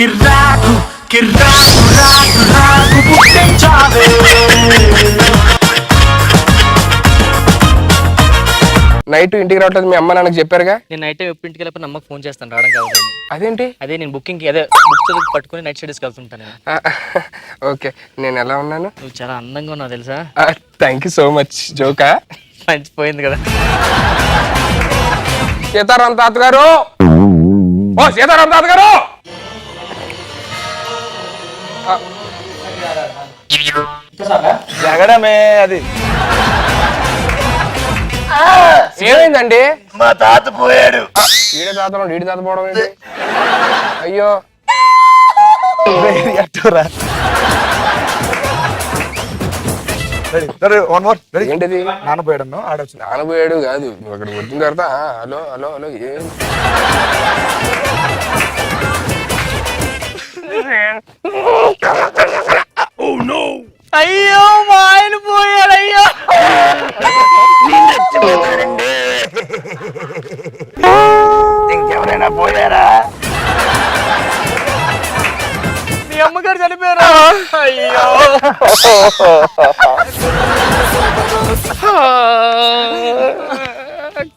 కిర్రాకు కిర్రాకు రాకు రాకు పుట్టించావే నైట్ ఇంటికి రావట్లేదు మీ అమ్మ నాన్నకి చెప్పారుగా? నేను నైట్ ఎప్పుడు ఇంటికి వెళ్ళిపోయి అమ్మకి ఫోన్ చేస్తాను రావడం కావాలి అదేంటి? అదే నేను బుకింగ్ అదే బుక్ చదువు పట్టుకుని నైట్ స్టడీస్కి వెళ్తుంటాను నేను. ఓకే నేను ఎలా ఉన్నాను? నువ్వు చాలా అందంగా ఉన్నావు తెలుసా? థ్యాంక్ యూ సో మచ్ జోకా మంచిపోయింది కదా. సీతారాం తాత గారు ఓ సీతారాం తాత గారు జగడమే అది ఏమైందండి మా తాత పోయాడు ఈడ తాత ఈడి తాత పోవడం ఏంటి అయ్యో వన్ మోర్ ఏంటిది నాన్న పోయాడు ఆడొచ్చు నానబోయాడు కాదు నువ్వు అక్కడ వచ్చిన తర్వాత హలో హలో హలో ఏం అయ్యో మా ఆయన పోయాడు అయ్యో. ఇంకెవరైనా పోయారా? మీ అమ్మగారు చనిపోయారా? అయ్యో.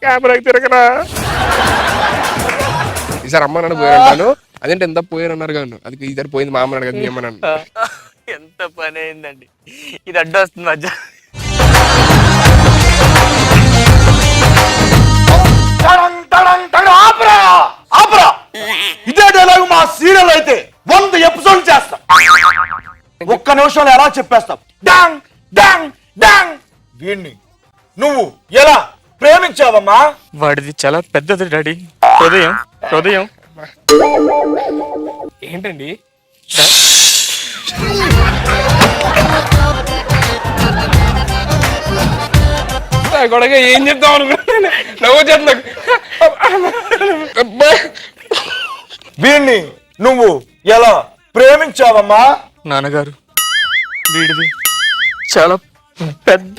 కెమెరాకి తిరగరా. ఈసారి అమ్మ నాన్న పోయారంటాను. అదేంటి ఎంత పోయారన్నారు కాను. అది ఈసారి పోయింది మా అమ్మ నాన్న కదా మీ అమ్మ నాన్న. ఎంత పని అయిందండి. ఇది అడ్డు వస్తుంది మధ్య. ఆపరా ఆపరా. ఇదే డైలాగ్ మా సీరియల్ అయితే వంద ఎపిసోడ్ చేస్తాం. ఒక్క నిమిషంలో ఎలా చెప్పేస్తాం? డాంగ్ డాంగ్ డాంగ్. వీణ్ణి నువ్వు ఎలా ప్రేమించావమ్మా? వాడిది చాలా పెద్దది డాడీ. హృదయం హృదయం. ఏంటండి? గొడవ ఏం చెప్తాం అనుకుంటున్నాను? నవ్వు చేతులకు వీణ్ణి నువ్వు ఎలా ప్రేమించావమ్మా? నాన్నగారు వీడిది చాలా పెద్ద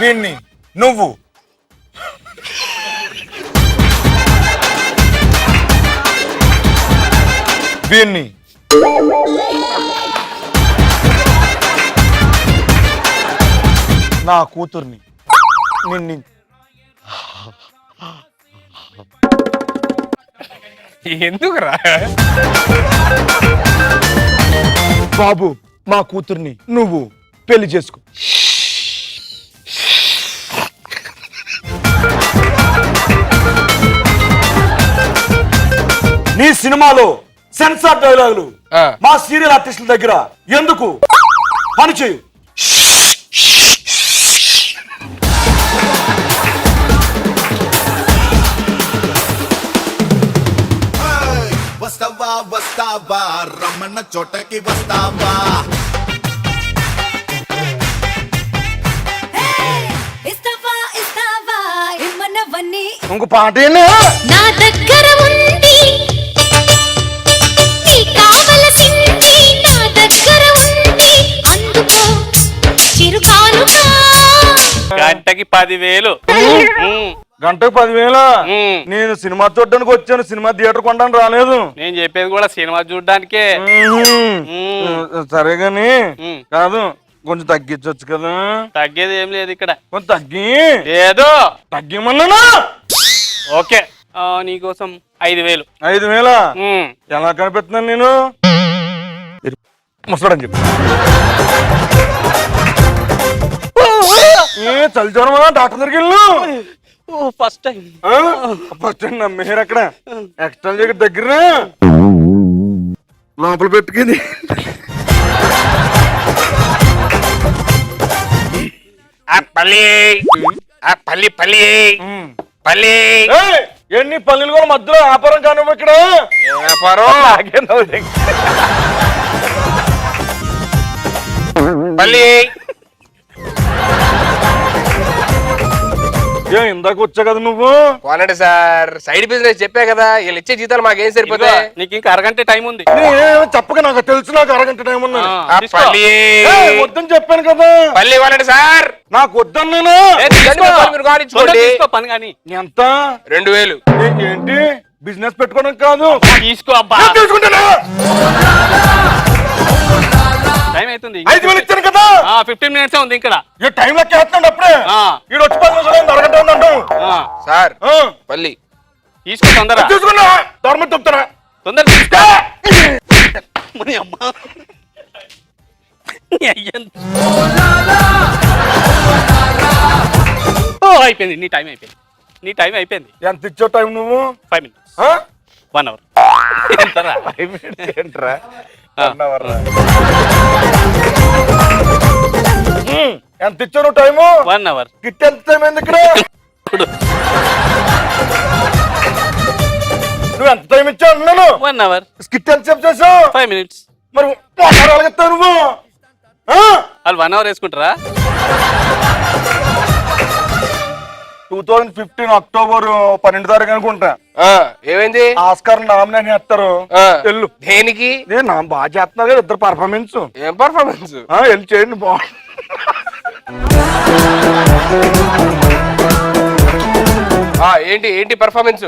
వీణ్ణి నువ్వు వీణ్ణి నా కూతుర్ని నిన్ను ఎందుకురా? బాబు మా కూతుర్ని నువ్వు పెళ్ళి చేసుకో. నీ సినిమాలో సెన్సార్ డైలాగులు ఆ. మా సీరియల్ ఆర్టిస్టుల దగ్గర. ఎందుకు? పని చేయు వస్తావా వస్తావా? రమ్మన్న చోటకి వస్తావా? ఇంకో పాట? నా గంటకి పదివేలు. గంటకు పదివేల. నేను సినిమా చూడడానికి వచ్చాను సినిమా థియేటర్ కొనడానికి రాలేదు. నేను చెప్పేది కూడా సినిమా చూడడానికే. సరే గాని. కాదు కొంచెం తగ్గించవచ్చు కదా. తగ్గేది ఏం లేదు ఇక్కడ. కొంచెం తగ్గి. ఏదో. తగ్గిమన్నానా? ఓకే. నీకోసం ఐదు వేలు ఐదు వేల. ఎలా కనిపెడుతున్నాను నేను? ముసడని చెప్పి. ఏ చలి జ్వరమా డాక్టర్ దగ్గరికి వెళ్ళు. ఓ ఫస్ట్ టైం ఫస్ట్ నమ్మేరు అక్కడ. ఎక్స్ట్రా దగ్గర దగ్గర లోపల పెట్టుకుంది పల్లి. పల్లి పల్లి. పల్లి. ఎన్ని పల్లెలు కూడా మధ్యలో వ్యాపారం కానివ్వ ఇక్కడ. వ్యాపారం. పల్లి. ఏ ఇందాక వచ్చా కదా నువ్వు? పోనండి సార్. సైడ్ బిజినెస్ చెప్పే కదా వీళ్ళు ఇచ్చే జీతాలు మాకేం ఇదిగో, సరిపోతాయి నీకు ఇంకా అరగంట టైం ఉంది. చెప్పక నాకు తెలుసు నాకు అరగంట టైం ఉన్నది ఆ తీసుకో. పల్లి. ఏయ్, వద్దని చెప్పాను కదా. పల్లి ఇవ్వాలండి సార్. నాకు వద్దని నేను. ఏ, తీసుకో. ఇవన్నీ మీరు తొందరగా కానిచ్చుకోండి. తీసుకో పని కానీ. ఎంత? రెండు వేలు. ఏ- ఏంటి? బిజినెస్ పెట్టుకోవడం కాదు. తీసుకో అబ్బా. నేను తీసుకుంటాను? అవుతుంది. ఐదు వేలు ఇచ్చాను కదా? ఫిఫ్టీన్ మినిట్స్ ఉంది ఇక్కడ. ఈ టైం లెక్క వేస్తున్నాడు అప్పుడే. ఈడు వచ్చి పది నిమిషాలు అరగంట ఉంది అంటావు ఆ, సార్ ఆ. పల్లి. తీసుకో తొందర తీసుకున్నా దొరమ చెప్తారా తొందర తీసుకో. మరి అమ్మా. అయిపోయింది. నీ టైం అయిపోయింది. నీ టైం అయిపోయింది. ఎంత ఇచ్చావు టైం నువ్వు? Five minutes? వన్ అవర్ ఎంతరా ఏంట్రా ఆ. One hour. రా. ఉమ్, ఎంత ఇచ్చావు టైము? వన్ అవర్ గిట్ ఎంత టైం ఇక్కడ? నువ్వు ఎంత టైం ఇచ్చావు అన్నాను? వన్ అవర్ స్కిట్ ఎంత సేపు చేసావు? ఫైవ్ మినిట్స్ మరి ఎలాగెత్తావు నువ్వు? వాళ్ళు వన్ అవర్ వేసుకుంటారా? టూ థౌజండ్ ఫిఫ్టీన్ అక్టోబర్ పన్నెండు తారీఖు అనుకుంటా. ఏమైంది? ఆస్కార్ నామినేషన్ చేస్తారు. వెళ్ళు దేనికి? నేను నా బాగా చేస్తున్నారు కదా ఇద్దరు పర్ఫార్మెన్స్ ఏం పర్ఫార్మెన్స్ వెళ్ళి చేయండి బాగుంది ఏంటి ఏంటి పర్ఫార్మెన్స్?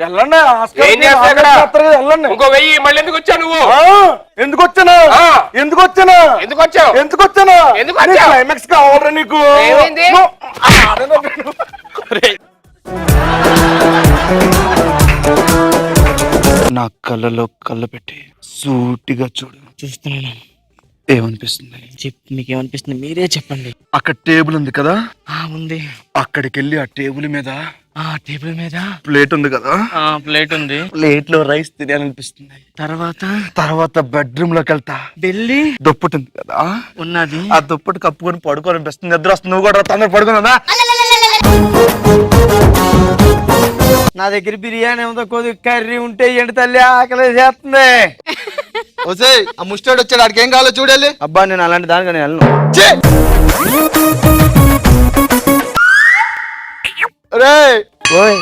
వెళ్ళండి ఆస్కార్ ఏం చేస్తావు ఇక్కడ? చేస్తారు కదా, వెళ్ళండి ఇంకో వెయ్యి మళ్ళీ ఎందుకు వచ్చావు నువ్వు? ఆ, ఎందుకు వచ్చానా? ఆ. ఎందుకు వచ్చానా? ఎందుకు వచ్చావు? ఎందుకు వచ్చానా? ఎందుకు వచ్చావు? క్లైమాక్స్ కావాలరా నీకు? ఏమైంది? నువ్వు- ఆ, అదే నా- నా కళ్ళలో కళ్ళు పెట్టి సూటిగా చూడు. చూస్తున్నాను. ఏమనిపిస్తుంది? చెప్ మీకేమనిపిస్తుంది? మీరే చెప్పండి. అక్కడ టేబుల్ ఉంది కదా? ఆ ఉంది. అక్కడికి వెళ్ళి ఆ టేబుల్ మీద ఆ టేబుల్ మీద ప్లేట్ ఉంది కదా? ఆ ప్లేట్ ఉంది. ప్లేట్లో రైస్ తినాలనిపిస్తుంది. తర్వాత? తర్వాత బెడ్రూమ్లోకి వెళ్తా. బెల్లి దుప్పటి ఉంది కదా? ఉన్నది. ఆ దుప్పటి కప్పుకొని పడుకోవాలనిపిస్తుంది. నిద్ర వస్తుంది. నువ్వు కూడా తొందర పడుకున్నా నా దగ్గర బిర్యానీ ఉందో కొద్ది కర్రీ ఉంటే ఏంటి తల్లి ఆకలి చేస్తుంది ఒసే ఆ ముస్టాడు వచ్చాడు. ఆడికి ఏం కావాలో చూడాలి అబ్బా నేను అలాంటి దానికి నేను వెళ్ళను రే ఓయ్.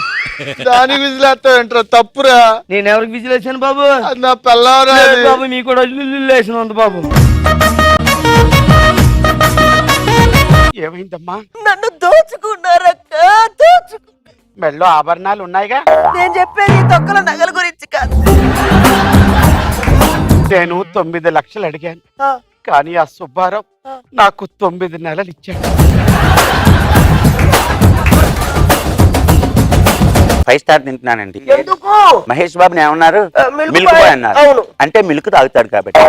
దాని విజిలేస్తావు ఏంట్రా? తప్పురా. నేను ఎవరికి విజిల్ వేసాను బాబు? అది నా పిల్లవరా లేదు బాబు మీకు కూడా వేసిన ఉంది బాబు. ఏమైందమ్మా? నన్ను దోచుకున్నారక్క దోచుకు మెళ్ళో ఆభరణాలు ఉన్నాయిగా? నేను చెప్పేది ఈ తొక్కల నగల గురించి కాదు. నేను తొమ్మిది లక్షలు అడిగాను. ఆ, కానీ ఆ సుబ్బారావు నాకు తొమ్మిది నెలలు ఇచ్చాడు. ఫైవ్ స్టార్ తింటున్నానండి. మహేష్ బాబు ఏమన్నారు? Milk boy. అన్నారు. అంటే మిల్క్ తాగుతాడు కాబట్టి.